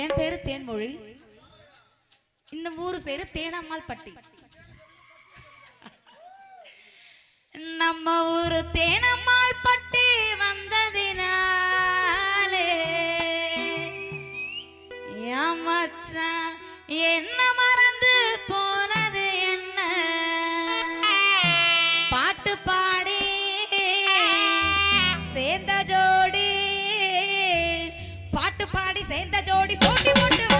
என் பேரு தேன்மொழி. இந்த ஊரு பேரு தேனம்மாள் பட்டி. நம்ம ஊரு தேனம்மாள் பட்டி வந்ததினாலே மச்சான் என்ன ஜோடி போட்டி போட்டு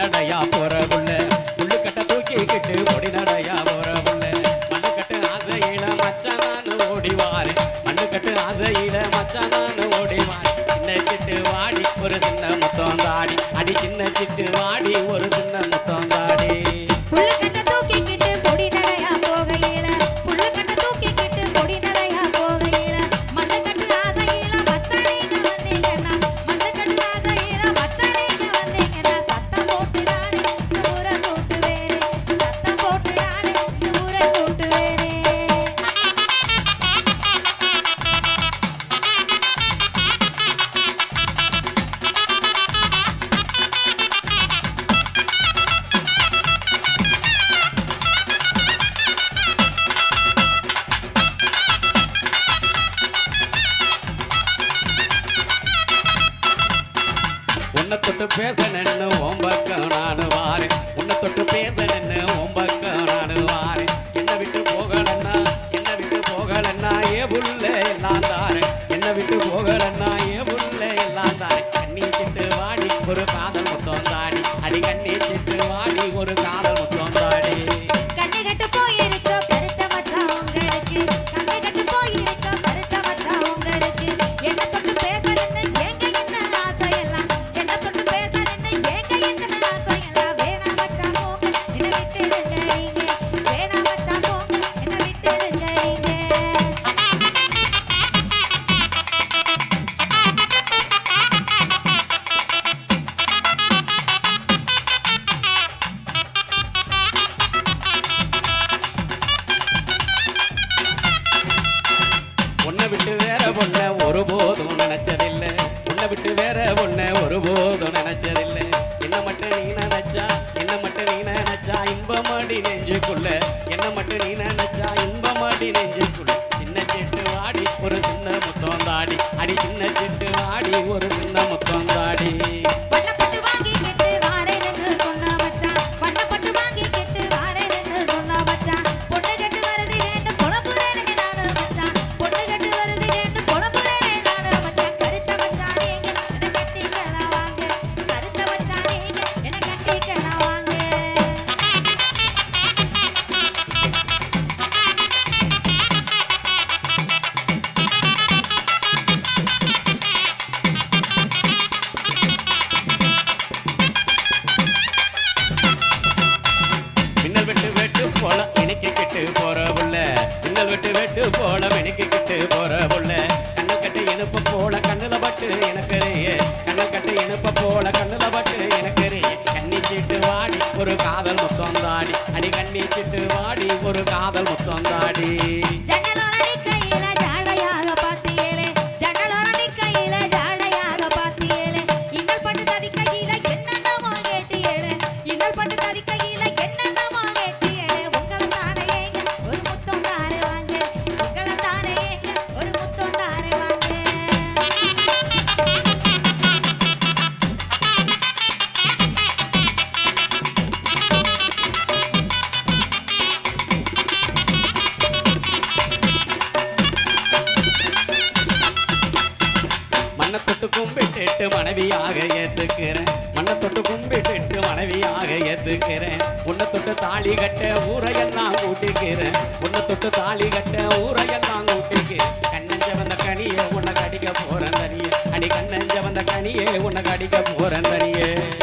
நடையா பேச நின்னு ஓம்பக்க நான் மாறி உன்னை தொட்டு பேச விட்டு வேற ஒன்ன ஒருபோதும் வெட்டு வெட்டு போல மினுக்கிக்கிட்டு போற மனைவியாக ஏத்துக்கிறேன். மண்ணை தொட்டு கும்பிட்டு மனைவியாக ஏத்துக்கிறேன். உன்னை தொட்டு தாலி கட்ட ஊரையெல்லாம் கூட்டிக்கிறேன். உன்னை தொட்டு தாலி கட்ட ஊரையெல்லாம் கூட்டிக்கிறேன். கண்ணஞ்ச வந்த கனியே உன்னை கடிக்க போறேன் தனியே. அடி கண்ணஞ்ச வந்த கனியே உன்னை கடிக்க போறேன் தனியே.